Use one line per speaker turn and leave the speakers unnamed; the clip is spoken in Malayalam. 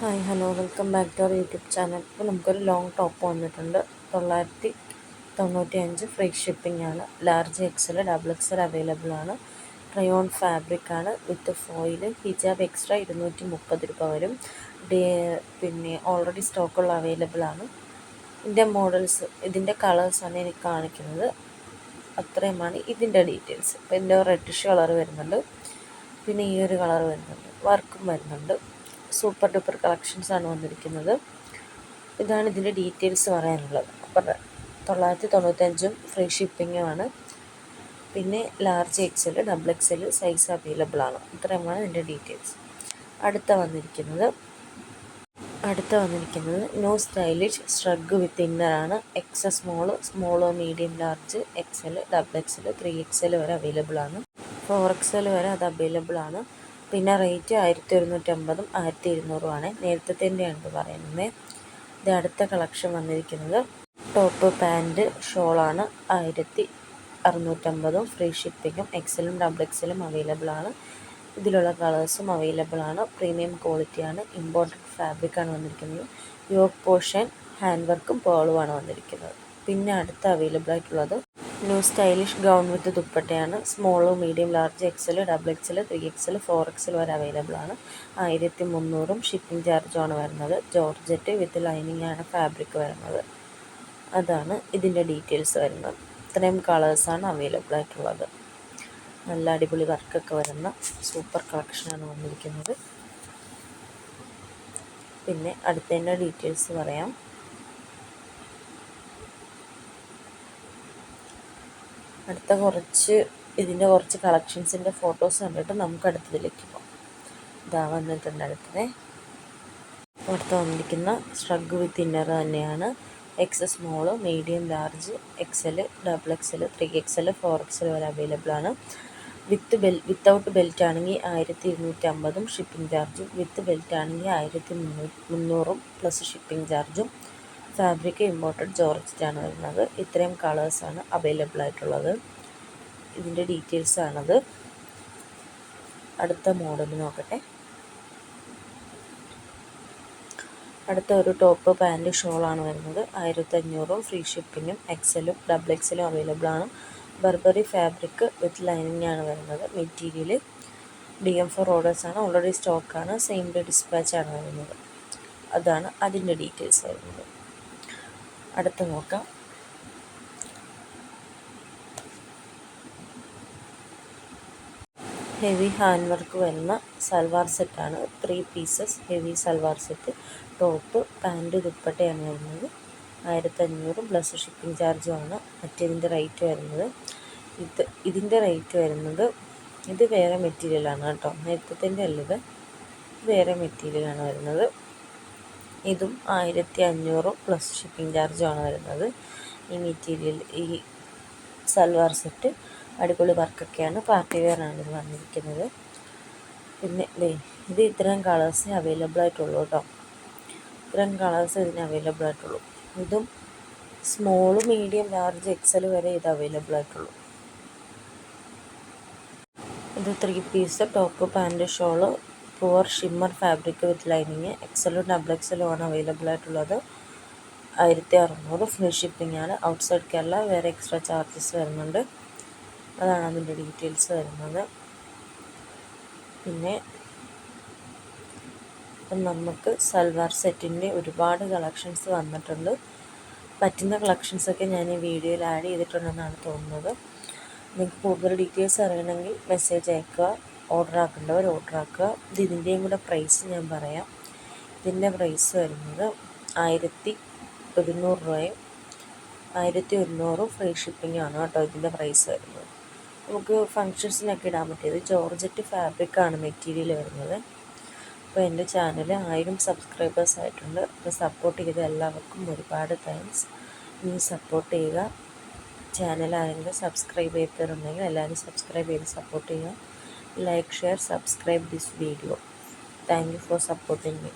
Hi hello welcome back to our YouTube channel. ഇപ്പോൾ നമുക്കൊരു ലോങ് ടോപ്പ് വന്നിട്ടുണ്ട്. തൊള്ളായിരത്തി തൊണ്ണൂറ്റി അഞ്ച് ഫ്രീ ഷിപ്പിംഗ് ആണ്. Large XL double XL available ആണ്. ട്രയോൺ ഫാബ്രിക് ആണ്. വിത്ത് ഫോയിൽ ഹിജാബ് എക്സ്ട്രാ ഇരുന്നൂറ്റി മുപ്പത് രൂപ വരും. പിന്നെ ഓൾറെഡി സ്റ്റോക്കുള്ള അവൈലബിൾ ആണ്. ഇതിന്റെ മോഡൽസ് ഇതിന്റെ കളേഴ്സാണ് എനിക്ക് കാണിക്കുന്നത്. അത്രയുമാണ് ഇതിന്റെ ഡീറ്റെയിൽസ്. ഇപ്പോൾ ഇതിന്റെ റെഡിഷ് കളർ വരുന്നുണ്ട്. പിന്നെ ഈ ഒരു കളർ വരുന്നുണ്ട്. വർക്കും വരുന്നുണ്ട്. സൂപ്പർ ഡൂപ്പർ ആണ് വന്നിരിക്കുന്നത്. ഇതാണ് ഇതിന്റെ ഡീറ്റെയിൽസ് പറയാനുള്ളത്. അപ്പം തൊള്ളായിരത്തി തൊണ്ണൂറ്റഞ്ചും ഫ്രീ ഷിപ്പിങ്ങുമാണ് പിന്നെ large XL double XL size available ആണ്. ഇത്രയുമാണ് ഇതിന്റെ ഡീറ്റെയിൽസ്. അടുത്ത വന്നിരിക്കുന്നത് അടുത്ത വന്നിരിക്കുന്നത് no stylish shrug with ഇന്നറാണ് X small small medium large XL double XL three XL വരെ അവൈലബിൾ ആണ്. ഫോർ എക്സൽ വരെ അത് അവൈലബിൾ ആണ്. പിന്നെ റേറ്റ് ആയിരത്തി ഒരുന്നൂറ്റമ്പതും ആയിരത്തി ഇരുന്നൂറുമാണ് ഇത് പറയുന്നത്. ഇത് അടുത്ത കളക്ഷൻ വന്നിരിക്കുന്നത് ടോപ്പ് പാന്റ് ഷോളാണ് ആയിരത്തി അറുന്നൂറ്റമ്പതും ഫ്രീ ഷിപ്പിങ്ങും എക്സലും ഡബിൾ എക്സലും അവൈലബിൾ ആണ്. ഇതിലുള്ള കളേഴ്സും അവൈലബിൾ ആണ്. പ്രീമിയം ക്വാളിറ്റിയാണ് ഇമ്പോർട്ടന്റ് ഫാബ്രിക്കാണ് വന്നിരിക്കുന്നത്. യോക്ക് പോർഷൻ ഹാൻഡ് വർക്കും പേളുമാണ് വന്നിരിക്കുന്നത്. പിന്നെ അടുത്ത അവൈലബിൾ ആയിട്ടുള്ളത് ന്യൂ സ്റ്റൈലിഷ് ഗൗൺ വിത്ത് ദുപ്പട്ടയാണ്. Small medium large XL double XL three XL four XL വരെ അവൈലബിൾ ആണ്. ആയിരത്തി മുന്നൂറും ഷിപ്പിംഗ് ചാർജുമാണ് വരുന്നത്. ജോർജറ്റ് വിത്ത് ലൈനിങ് ആണ് ഫാബ്രിക് വരുന്നത്. അതാണ് ഇതിന്റെ ഡീറ്റെയിൽസ് വരുന്നത്. ഇത്രയും കളേഴ്സാണ് അവൈലബിൾ ആയിട്ടുള്ളത്. നല്ല അടിപൊളി വർക്കൊക്കെ വരുന്ന സൂപ്പർ കളക്ഷനാണ് വന്നിരിക്കുന്നത്. പിന്നെ അടുത്തതിന്റെ ഡീറ്റെയിൽസ് പറയാം. അടുത്ത കുറച്ച് ഇതിന്റെ കുറച്ച് കളക്ഷൻസിന്റെ ഫോട്ടോസ് കണ്ടിട്ട് നമുക്ക് അടുത്തതിലേക്ക് പോകാം ഇതാ വന്നിട്ടുണ്ട് അടുത്തത്. അടുത്ത വന്നിരിക്കുന്ന സ്ട്രഗ് വിത്ത് ഇന്നർ തന്നെയാണ്. X small medium large X XL double XL three XL four XL വരെ അവൈലബിൾ ആണ്. വിത്ത് ബെൽ വിത്തൗട്ട് ബെൽറ്റ് ആണെങ്കിൽ ആയിരത്തി ഇരുന്നൂറ്റി അമ്പതും ഷിപ്പിംഗ് ചാർജും വിത്ത് ബെൽറ്റ് ആണെങ്കിൽ ആയിരത്തി മുന്നൂറും പ്ലസ് ഷിപ്പിംഗ് ചാർജും ഫാബ്രിക് ഇമ്പോർട്ടഡ് ജോർജറ്റാണ് വരുന്നത്. ഇത്രയും കളേഴ്സാണ് അവൈലബിൾ ആയിട്ടുള്ളത്. ഇതിന്റെ ഡീറ്റെയിൽസ് ആണത്. അടുത്ത മോഡൽ നോക്കട്ടെ. അടുത്ത ഒരു ടോപ്പ് പാന്റ് ഷോളാണ് വരുന്നത്. ആയിരത്തഞ്ഞൂറും ഫ്രീ ഷിപ്പിങ്ങും എക്സലും ഡബിൾ എക്സലും അവൈലബിൾ ആണ്. ബർബറി ഫാബ്രിക് വിത്ത് ലൈനിങ് ആണ് വരുന്നത്. മെറ്റീരിയൽ ഡി എം ഫോർ ഓർഡേഴ്സാണ് ഓൾറെഡി സ്റ്റോക്കാണ് സെയിം ഡേ ഡിസ്പാച്ച് ആണ് വരുന്നത്. അതാണ് അതിന്റെ ഡീറ്റെയിൽസ് വരുന്നത്. അടുത്ത് നോക്കാം. ഹെവി ഹാൻഡ് വർക്ക് വരുന്ന സൽവാർ സെറ്റാണ് three pieces heavy salwar set top pant ദുപ്പട്ടയാണ് വരുന്നത്. ആയിരത്തഞ്ഞൂറ് പ്ലസ് ഷിപ്പിംഗ് ചാർജുമാണ് മറ്റേതിന്റെ റേറ്റ് വരുന്നത്. ഇത് ഇതിന്റെ റേറ്റ് വരുന്നത് ഇത് വേറെ മെറ്റീരിയലാണ് കേട്ടോ. നേരത്തെ അല്ലത്. വേറെ മെറ്റീരിയലാണ് വരുന്നത്. ഇതും ആയിരത്തി അഞ്ഞൂറ് പ്ലസ് ഷിപ്പിംഗ് ചാർജുമാണ് വരുന്നത്. ഈ മെറ്റീരിയൽ ഈ സൽവാർ സെറ്റ് അടിപൊളി വർക്കൊക്കെയാണ് പാർട്ടി വെയറാണ് ഇത് വന്നിരിക്കുന്നത്. പിന്നെ ഇത് ഇത്രയും കളേഴ്സേ അവൈലബിൾ ആയിട്ടുള്ളൂ കേട്ടോ ഇത്രയും കളേഴ്സ് ഇതിന് അവൈലബിൾ ആയിട്ടുള്ളൂ. ഇതും സ്മോൾ മീഡിയം ലാർജ് എക്സൽ വരെ ഇത് അവൈലബിൾ ആയിട്ടുള്ളൂ. ഇത് three piece top pant shawl pure shimmer fabric with lining. എക്സലും double എക്സലും ആണ് അവൈലബിൾ ആയിട്ടുള്ളത്. ആയിരത്തി അറുന്നൂറ് ഫ്രീ ഷിപ്പിംഗ് ആണ്. ഔട്ട്സൈഡ് കേരള വേറെ എക്സ്ട്രാ ചാർജസ് വരുന്നുണ്ട്. അതാണ് അതിന്റെ ഡീറ്റെയിൽസ് വരുന്നത്. പിന്നെ ഇപ്പം നമുക്ക് സൽവാർ സെറ്റിന്റെ ഒരുപാട് കളക്ഷൻസ് വന്നിട്ടുണ്ട്. പറ്റുന്ന കളക്ഷൻസൊക്കെ ഞാൻ ഈ വീഡിയോയിൽ ആഡ് ചെയ്തിട്ടുണ്ടെന്നാണ് തോന്നുന്നത്. നിങ്ങൾക്ക് കൂടുതൽ ഡീറ്റെയിൽസ് അറിയണമെങ്കിൽ മെസ്സേജ് അയക്കുക. ഓർഡർ ആക്കേണ്ടവർ ഓർഡർ ആക്കുക. ഇത് ഇതിന്റെയും കൂടെ പ്രൈസ് ഞാൻ പറയാം. ഇതിന്റെ പ്രൈസ് വരുന്നത് ആയിരത്തി ഒരുന്നൂറ് രൂപയും ആയിരത്തി ഒരുന്നൂറും ഫ്രീ ഷിപ്പിംഗ് ആണ് കേട്ടോ ഇതിന്റെ പ്രൈസ് വരുന്നത്. നമുക്ക് ഫങ്ഷൻസിനൊക്കെ ഇടാൻ പറ്റിയത്. ജോർജറ്റ് ഫാബ്രിക്കാണ് മെറ്റീരിയൽ വരുന്നത്. അപ്പോൾ എന്റെ ചാനൽ ആയിരം സബ്സ്ക്രൈബേഴ്സ് ആയിട്ടുണ്ട്. അപ്പോൾ സപ്പോർട്ട് ചെയ്ത എല്ലാവർക്കും ഒരുപാട് താങ്ക്സ് ഇനി സപ്പോർട്ട് ചെയ്യുക. ചാനൽ ആരെങ്കിലും സബ്സ്ക്രൈബ് ചെയ്തിട്ടുണ്ടെങ്കിൽ എല്ലാവരും സബ്സ്ക്രൈബ് ചെയ്ത് സപ്പോർട്ട് ചെയ്യുക. Like share subscribe this video. Thank you for supporting me